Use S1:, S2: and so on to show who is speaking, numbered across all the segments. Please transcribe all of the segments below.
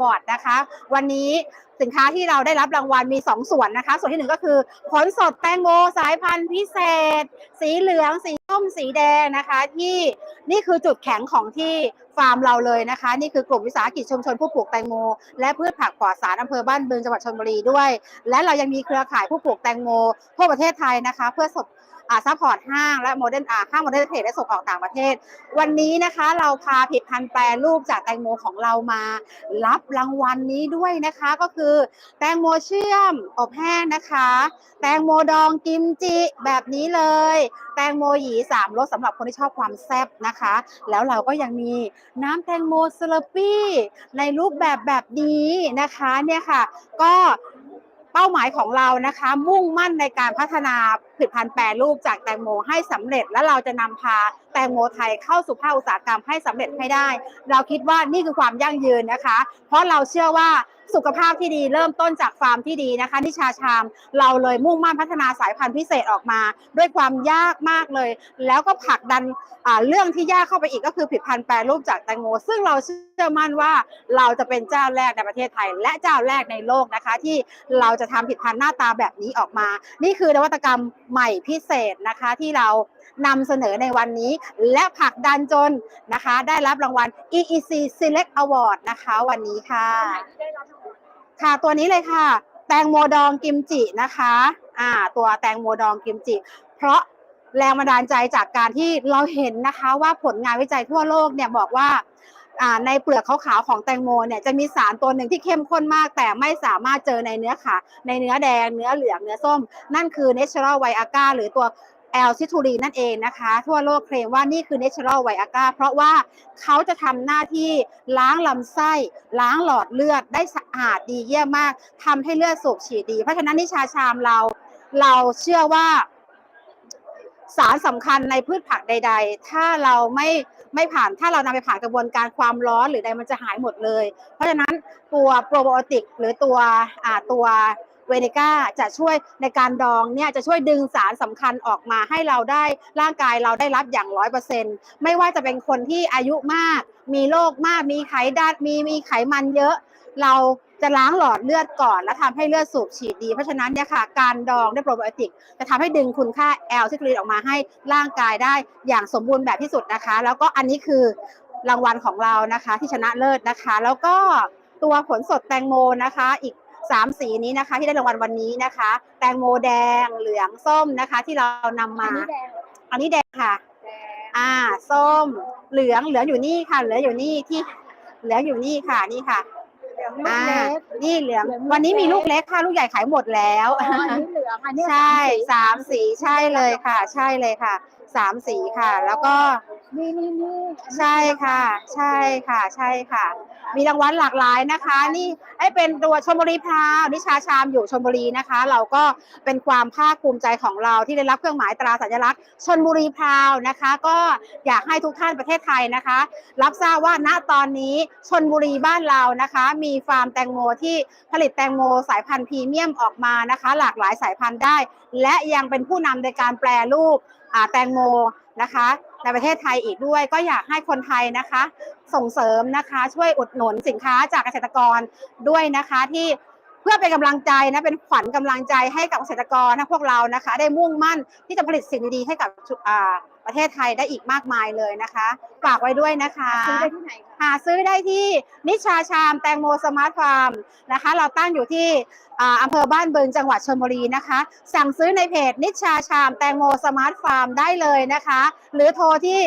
S1: วอร์ดนะคะ วันนี้สินค้าที่เราได้รับรางวัลมี 2 ส่วนนะคะ ส่วนที่หนึ่งก็คือ ผลสดแตงโมสายพันธุ์พิเศษ สีเหลือง สีส้มสีแดงนะคะ ที่นี่คือจุดแข็งของที่ฟาร์มเราเลยนะคะ นี่คือกลุ่มวิสาหกิจชุมชนผู้ปลูกแตงโม และพืชผักปลอดสารอำเภอบ้านบึงจังหวัดชลบุรีด้วย และเรายังมีเครือข่ายผู้ปลูกแตงโมทั่วประเทศไทยนะคะ เพื่อสบ อ่าซัพพอร์ตห้างและโมเดิร์นอาห้างโมเดิร์นเทรดและส่งออกต่างประเทศ วันนี้นะคะเราพาผลิตภัณฑ์แปรรูปจากแตงโมของเรามา รับรางวัลนี้ด้วยนะคะก็คือ แตงโมเชื่อมอบแห้งนะคะ แตงโมดองกิมจิแบบนี้เลย แตงโมหยีสามรสสำหรับคนที่ชอบความแซ่บนะคะ แล้วเราก็ยังมีน้ำแตงโมสลปี้ในรูปแบบแบบนี้นะคะเนี่ยค่ะ ก็ เป้าหมายของเรานะคะ มุ่งมั่นในการพัฒนาผลิตภัณฑ์แปรรูปจากแตงโมให้สำเร็จ และเราจะนำพาแตงโมไทยเข้าสู่ภาคอุตสาหกรรมให้สำเร็จให้ได้ เราคิดว่านี่คือความยั่งยืนนะคะ เพราะเราเชื่อว่า สุขภาพที่ดีเริ่มต้นจากฟาร์มที่ดีนะคะที่ชาชามเราเลยมุ่งมั่นพัฒนาสายพันธุ์พิเศษออกมา ด้วยความยากมากเลย แล้วก็ผลักดันเรื่องที่ยากเข้าไปอีกก็คือผลิตภัณฑ์แปรรูปจากแตงโม ซึ่งเราเชื่อมั่นว่าเราจะเป็นเจ้าแรกในประเทศไทย และเจ้าแรกในโลกนะคะ ที่เราจะทำผลิตภัณฑ์หน้าตาแบบนี้ออกมา นี่คือนวัตกรรมใหม่พิเศษนะคะที่เรานำเสนอในวันนี้และผลักดันจนนะคะ ได้รับรางวัล EEC Select Award นะคะ วันนี้ค่ะ ค่ะตัวนี้เลยค่ะ แตงโมดองกิมจินะคะอ่าตัวแตงโมดองกิมจิ เพราะแรงบันดาลใจจากการที่เราเห็นนะคะว่าผลงานวิจัยทั่วโลกเนี่ยบอกว่าอ่าในเปลือกขาวๆของแตงโมเนี่ยจะมีสารตัวหนึ่งที่เข้มข้นมาก แต่ไม่สามารถเจอในเนื้อขาในเนื้อแดง เนื้อเหลืองเนื้อส้ม นั่นคือ natural v i a g a หรือตัว แอลซิทูรีนั่นเองนะคะ ทั่วโลกเคลมว่านี่คือ natural v i a g a เพราะว่าเขาจะทำหน้าที่ล้างลำไส้ ล้างหลอดเลือดได้สะอาดดีเยี่ยมมากทำให้เลือดสูบฉีดดี เพราะฉะนั้นนิชาชามเราเราเชื่อว่า สารสำคัญในพืชผักใด ๆ ถ้าเราไม่ไม่ผ่านถ้าเรานำไปผ่านกระบวนการความร้อนหรือใดมันจะหายหมดเลย เพราะฉะนั้นตัวโปรไบโอติกหรือตัวอ่าตัว เวนิก้าจะช่วยในการดองเนี่ยจะช่วยดึงสารสำคัญออกมาให้เราได้ร่างกายเราได้รับอย่างร้อยเปอร์เซ็นไม่ว่าจะเป็นคนที่อายุมาก มีโรคมากมีไขดัดมีมีไขมันเยอะ เราจะล้างหลอดเลือดก่อน แล้วทำให้เลือดสูบฉีดดี เพราะฉะนั้นเนี่ยค่ะการดองด้วยโปรไบโอติกจะทำให้ดึงคุณค่าแอลซิทูลินออกมาให้ร่างกายได้อย่างสมบูรณ์แบบที่สุดนะคะ แล้วก็อันนี้คือรางวัลของเรานะคะที่ชนะเลิศนะคะ แล้วก็ตัวผลสดแตงโมนะคะ อีก สามสีนี้นะคะ ที่ได้รางวัลวันนี้นะคะ แตงโมแดงเหลืองส้มนะคะ ที่เรานำมา อันนี้แดงค่ะอ่า ส้ม เหลืองเหลืองอยู่นี่ค่ะ เหลืองอยู่นี่ที่เหลืองอยู่นี่ค่ะนี่ค่ะอ่านี่เหลืองวันนี้มีลูกเล็กค่ะ ลูกใหญ่ขายหมดแล้ว
S2: อ๋ออันนี้เหลืองอันนี้
S1: ใช่สามสีใช่เลยค่ะ ใช่เลยค่ะสามสีค่ะ แล้วก็
S2: นี่นี่นี่
S1: ใช่ค่ะ ใช่ค่ะ ใช่ค่ะ มีรางวัลหลากหลายนะคะ นี่ไอ้เป็นตัวชมบุรีพราวนิชาชามอยู่ชมบุรีนะคะ เราก็เป็นความภาคภูมิใจของเราที่ได้รับเครื่องหมายตราสัญลักษณ์ชนบุรีพราวนะคะ ก็อยากให้ทุกท่านประเทศไทยนะคะ รับทราบว่าณตอนนี้ชนบุรีบ้านเรานะคะ มีฟาร์มแตงโมที่ผลิตแตงโมสายพันธุ์พรีเมียมออกมานะคะ หลากหลายสายพันธุ์ได้ และยังเป็นผู้นำในการแปรรูปอ่าแตงโมนะคะ ในประเทศไทยอีกด้วย ก็อยากให้คนไทยนะคะ ส่งเสริมนะคะช่วยอุดหนุนสินค้าจากเกษตรกรด้วยนะคะที่เพื่อเป็นกำลังใจนะเป็นขวัญกำลังใจให้กับเกษตรกรทั้งพวกเรานะคะ ได้มุ่งมั่นที่จะผลิตสิ่งดีๆให้กับชุอ่า ประเทศไทยได้อีกมากมายเลยนะคะฝากไว้ด้วยนะคะ
S2: ซื้อได้ที่ไหนคะ
S1: หาซื้อได้ที่นิชาชามแตงโมสมาร์ทฟาร์มนะคะ เราตั้งอยู่ที่อ่าอำเภอบ้านบึงจังหวัดชลบุรีนะคะ สั่งซื้อในเพจนิชาชามแตงโมสมาร์ทฟาร์มได้เลยนะคะ หรือโทรที่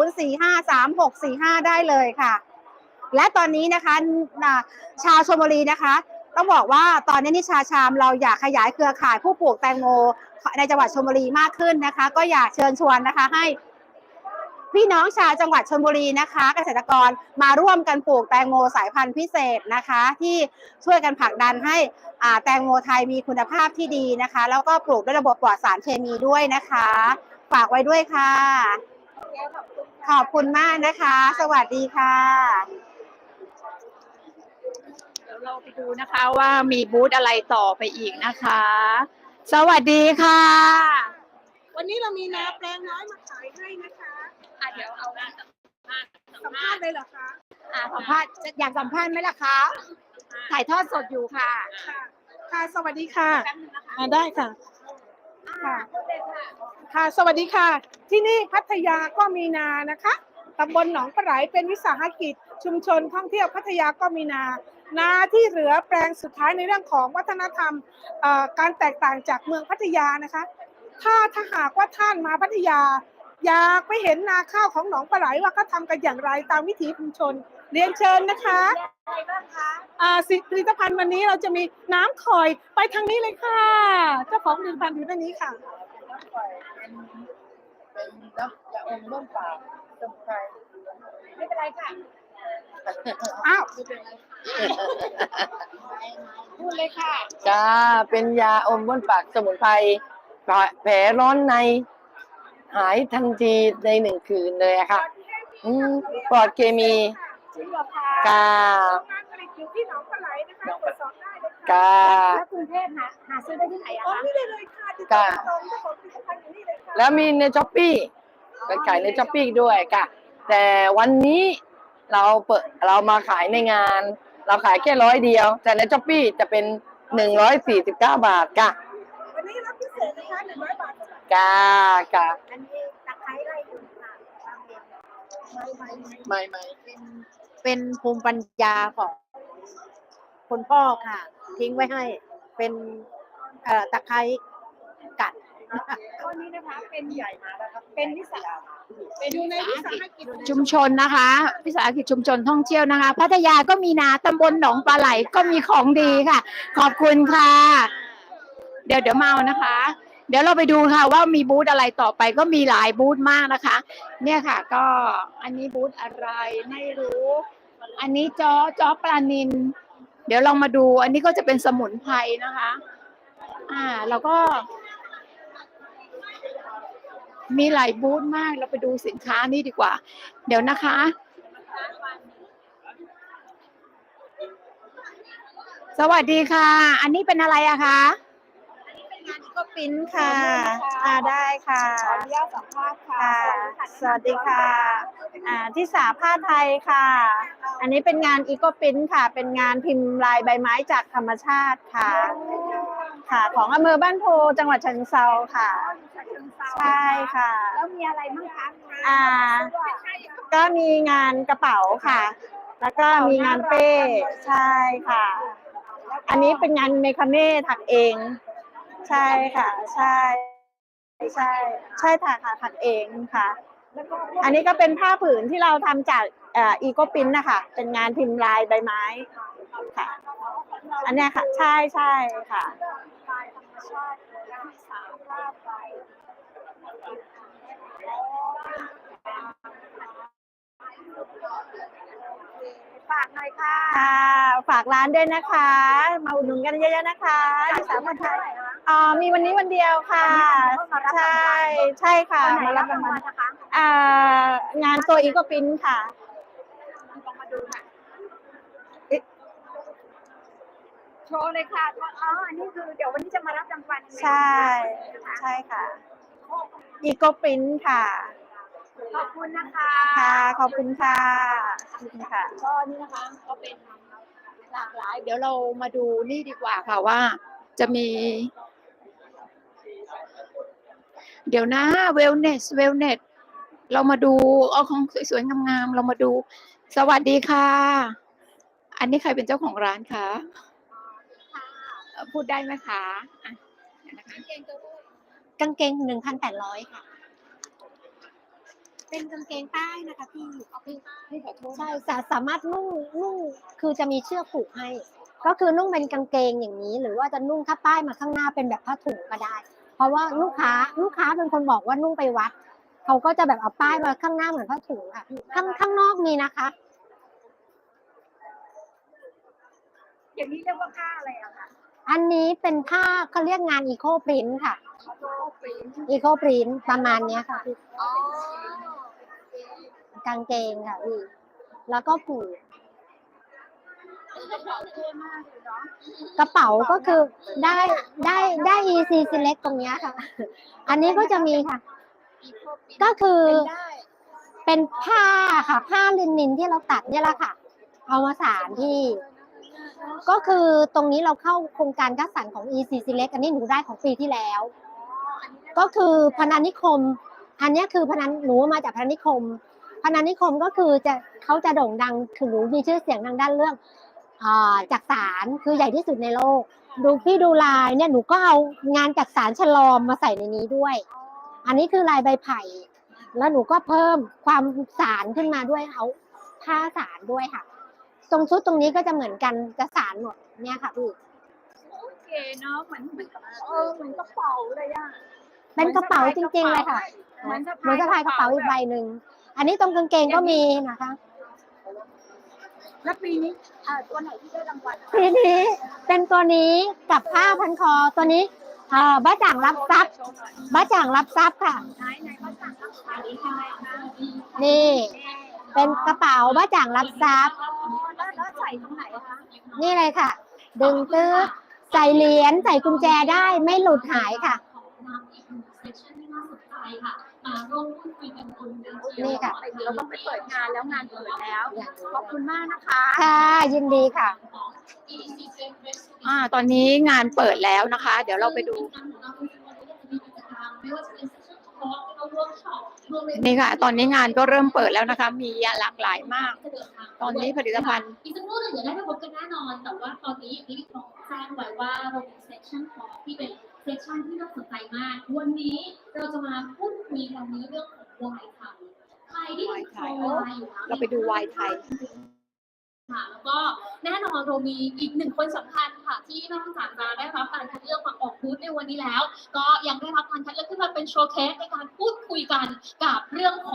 S1: 0950453645 ได้เลยค่ะ และตอนนี้นะคะอ่าชาวชลบุรีนะคะต้องบอกว่าตอนนี้นิชาชามเราอยากขยายเครือข่ายผู้ปลูกแตงโม ในจังหวัดชลบุรีมากขึ้นนะคะ ก็อยากเชิญชวนนะคะให้ พี่น้องชาวจังหวัดชลบุรีนะคะ เกษตรกรมาร่วมกันปลูกแตงโมสายพันธุ์พิเศษนะคะ ที่ช่วยกันผลักดันให้แตงโมไทยมีคุณภาพที่ดีนะคะ แล้วก็ปลูกด้วยระบบปลอดสารเคมีด้วยนะคะ ฝากไว้ด้วยค่ะ ขอบคุณมากนะคะ สวัสดีค่ะ
S2: เดี๋ยวเราไปดูนะคะว่ามีบูธอะไรต่อไปอีกนะคะ สวัสดีค่ะ
S3: วันนี้เรามีนาแปลงน้อยมาขายให้นะคะ
S2: อะเดี๋ยวเอา
S3: สัมภาษณ์เลยเหรอคะ
S2: อ่าสัมภาษณ์อยากสัมภาษณ์ไหมล่ะคะถ่ายทอดสดอยู่ค่ะ
S3: ค่ะสวัสดีค่ะ
S2: แป๊บนึงนะคะ
S3: อ่าได้ค่ะ
S2: ค่ะพูดเลยค่ะ
S3: ค่ะ สวัสดีค่ะ ที่นี่พัทยาก็มีนานะคะ ตำบลหนองปลาไหลเป็นวิสาหกิจ ชุมชนท่องเที่ยวพัทยาก็มีนา นาที่เหลือแปลงสุดท้ายในเรื่องของวัฒนธรรมเอ่อการแตกต่างจากเมืองพัทยานะคะ ถ้าถ้าหากว่าท่านมาพัทยา อยากไปเห็นนาข้าวของหนองปลาไหลว่าเขาทำกันอย่างไรตามวิถีชุมชนเรียนเชิญนะคะ
S2: อะไรบ้างคะ
S3: อ่าสิผลิตภัณฑ์วันนี้เราจะมีน้ำข่อยไปทางนี้เลยค่ะ เจ้าของผลิตภัณฑ์อยู่ด้านนี้ค่ะ
S4: เป็นน้ำยาอมร่มปาก สมุนไพร
S2: ไม่เป็นไรค่ะ
S3: อ้าว
S2: พูดเลยค่ะ
S4: จ้าเป็นยาอมบ้วนปากสมุนไพรแผลร้อนใน หายทันทีในหนึ่งคืนเลยอะค่ะ อืมปลอดเคมี
S3: จริงเหรอคะ
S4: กา
S3: โรงงานผลิตอยู่ที่หนองปลาไหลนะคะตรวจสอบได้เลยค่ะ
S4: กา
S2: แล้วกรุงเทพหาหาซื้อได้ที่ไหนอะ
S3: อ๋อ
S2: คะ
S3: นี่เลยเลยค่ะติดต่อตรงเจ้าของผลิตภัณฑ์อยู่นี่เลยค่ะ
S4: แล้วมีในช้อปปี้ ก็ขายในช้อปปี้ด้วยค่ะ แต่วันนี้เราเปิดเรามาขายในงาน เราขายแค่ร้อยเดียว แต่ในช้อปปี้จะเป็นหนึ่งร้อยสี่สิบเก้าบาทค่ะ
S3: วันนี้รับพิเศษนะคะหนึ่งร้อยบาท
S4: กากา
S2: อันนี้ตะไคร้ไรอยู่ค่ะ
S4: ไม่ไม่
S5: เป็นภูมิปัญญาของคุณพ่อค่ะ ทิ้งไว้ให้เป็นเอ่อตะไคร้กัด
S2: ข้อนี้นะคะเป็นใหญ่มาแล้วครับเป็นวิสา
S3: เป็นอยู่ในวิสาหกิจ
S2: ชุมชนนะคะ วิสาหกิจชุมชนท่องเที่ยวนะคะ พัทยาก็มีนาตำบลหนองปลาไหลก็มีของดีค่ะ ขอบคุณค่ะ เดี๋ยวเดี๋ยวเอานะคะ เดี๋ยวเราไปดูค่ะว่ามีบูธอะไรต่อไปก็มีหลายบูธมากนะคะ เนี่ยค่ะ ก็อันนี้บูธอะไรไม่รู้ อันนี้จอจอปลานิน เดี๋ยวลองมาดู อันนี้ก็จะเป็นสมุนไพรนะคะ อ่า แล้วก็ มีหลายบูธมาก เราไปดูสินค้านี่ดีกว่า เดี๋ยวนะคะ สวัสดีค่ะ อันนี้เป็นอะไรอะคะ
S5: ก็ปิ้นค่ะ อ่าได้ค่ะ
S2: ขออนุญาตสัมภาษณ์ค่ะ
S5: ค่ะ สวัสดีค่ะ อ่าที่สาผ้าไทยค่ะ อันนี้เป็นงานอีโกปิ้นค่ะ เป็นงานพิมพ์ลายใบไม้จากธรรมชาติค่ะ ค่ะ ของอำเภอบ้านโพจังหวัดเชิงเซาค่ะ ใช่ค่ะ
S2: แล้วมีอะไรบ้างคะ
S5: อ่า ก็มีงานกระเป๋าค่ะ แล้วก็มีงานเป้ใช่ค่ะ อันนี้เป็นงานเมคาเน่ถักเอง ใช่ค่ะ ใช่ใช่ใช่ค่ะค่ะถักเองค่ะ อันนี้ก็เป็นผ้าผืนที่เราทำจากเอ่ออีโกปินนะคะเป็นงานพิมพ์ลายใบไม้ค่ะ อันเนี้ยค่ะ ใช่ใช่ค่ะ
S2: ฝากหน่อยค่ะ
S5: ค่ะ ฝากร้านด้วยนะคะ มาอุดหนุนกันเยอะๆนะคะที่สามพันไทยอ๋อมีวันนี้วันเดียวค่ะ ใช่ ใช่ค่ะ มารับรางวัล
S2: นะคะ
S5: อ่างานตัวอีโกปินค่ะ
S2: ลองมาดูค่ะโชว์เลยค่ะอ๋ออันนี้คือเดี๋ยววันนี้จะมารับรางวัล
S5: ใช่ ใช่ค่ะ อีโกปรินค่ะ
S2: ขอบคุณนะคะ
S5: ค่ะ ขอบคุณค่ะขอบคุณค่ะ
S2: ก็นี่นะคะก็เป็นหลากหลาย เดี๋ยวเรามาดูนี่ดีกว่าค่ะว่า จะมี เดี๋ยวนะ wellness wellness เรามาดูเอาของสวยๆงามๆเรามาดู สวัสดีค่ะ อันนี้ใครเป็นเจ้าของร้านคะเอ่อพูดได้ไหมคะอะเดี๋ยวนะคะ
S5: กางเกงหนึ่งพันแปดร้อยค่ะ เป็นกางเกงใต้นะคะพี่
S2: พี่ขอโทษ
S5: ใช่สาสามารถนุ่งนุ่งคือจะมีเชือกผูกให้ ก็คือนุ่งเป็นกางเกงอย่างนี้ หรือว่าจะนุ่งถ้าป้ายมาข้างหน้าเป็นแบบผ้าถุงก็ได้ เพราะว่าลูกค้าลูกค้าเป็นคนบอกว่านุ่งไปวัดเขาก็จะแบบเอาป้ายมาข้างหน้าเหมือนผ้าถุงค่ะข้างข้างนอกมีนะคะ
S2: อย่างนี้เรียกว่าผ้าอะไรอะคะ
S5: อันนี้เป็นผ้าเขาเรียกงานอีโคปรินค่ะอีโคปรินประมาณเนี้ยค่ะพี่
S2: อ๋อ กา
S5: งเกงค่ะพี่ แล้วก็ผูก
S2: ก
S5: ระเป๋าก็คือได้ได้ได้ EC select ตรงเนี้ยค่ะ อันนี้ก็จะมีค่ะ ก็คือ
S2: เป็น
S5: ผ้าค่ะ ผ้าลินินที่เราตัดเนี่ยแหละค่ะ
S6: เอามาสารที่ ก็คือตรงนี้เราเข้าโครงการคัดสรรของ EC Select อันนี้หนูได้ของปีที่แล้ว ก็คือพนันนิคม อันนี้คือพนันหนูมาจากพนันนิคม พนันนิคมก็คือจะเขาจะโด่งดังคือหนูมีชื่อเสียงทางด้านเรื่องอ่าจากสารคือใหญ่ที่สุดในโลก ดูพี่ดูลายเนี่ยหนูก็เอางานจากสารฉลอมมาใส่ในนี้ด้วย อันนี้คือลายใบไผ่ แล้วหนูก็เพิ่มความสารขึ้นมาด้วยเอาผ้าสารด้วยค่ะ ตรงชุดตรงนี้ก็จะเหมือนกันจะสารหมดเนี่ยค่ะพี่
S2: โอเคเนาะเหมือนเหมือนเออเหมือนกระเป๋าเลยอะ
S6: เป็นกระเป๋าจริงๆเลยค่ะ
S2: เหมือนสะ
S6: หนูจะพายกระเป๋าอีกใบหนึ่ง อันนี้ตรงกางเกงก็มีนะคะ
S2: แล้วปีนี้เอ่อตัวไหนที่ได้รางวัล
S6: ทีนี้เป็นตัวนี้กับผ้าพันคอตัวนี้เอ่อบ้าจ่างรับทรัพย์บ้าจ่างรับทรัพย์ค่ะ
S2: ไหนไหนก็สั่งรับขายนี้ยังไงคะ
S6: นี่ เป็นกระเป๋าบ้าจ่างรับทรัพย์
S2: แล้วแล้วใส่ตรงไหนคะ
S6: นี่เลยค่ะ ดึงตื้อใส่เหรียญใส่กุญแจได้ไม่หลุดหายค่ะ นี่ค่ะ
S2: เราต้องไปเปิดงานแล้วงานเปิดแล้ว ขอบคุณมากนะคะ
S6: ค่ะยินดีค่ะ
S2: อ่า ตอนนี้งานเปิดแล้วนะคะ เดี๋ยวเราไปดูนี่ค่ะ ตอนนี้งานก็เริ่มเปิดแล้วนะคะ มีหลากหลายมาก ตอนนี้ผลิตภัณฑ์
S7: อีกสักครู่หนึ่งเดี๋ยวได้ไปพบกันแน่นอน แต่ว่าตอนนี้อย่างที่พี่ทองแจ้งไว้ว่าเรามีเซสชั่นของที่เป็น เซสชั่นที่น่าสนใจมาก วันนี้เราจะมาพูดคุยกันในเรื่องของวายไทยใครที่เป็นคอวายอยู่แล้ว
S2: เราไปดูวายไทย
S7: ค่ะแล้วก็แน่นอนเรามีอีกหนึ่งคนสำคัญค่ะ ที่นอกจากจะได้รับการคัดเลือกมาออกบูธในวันนี้แล้ว ก็ยังได้รับการคัดเลือกขึ้นมาเป็นโชว์เคสในการพูดคุยกันกับเรื่องของ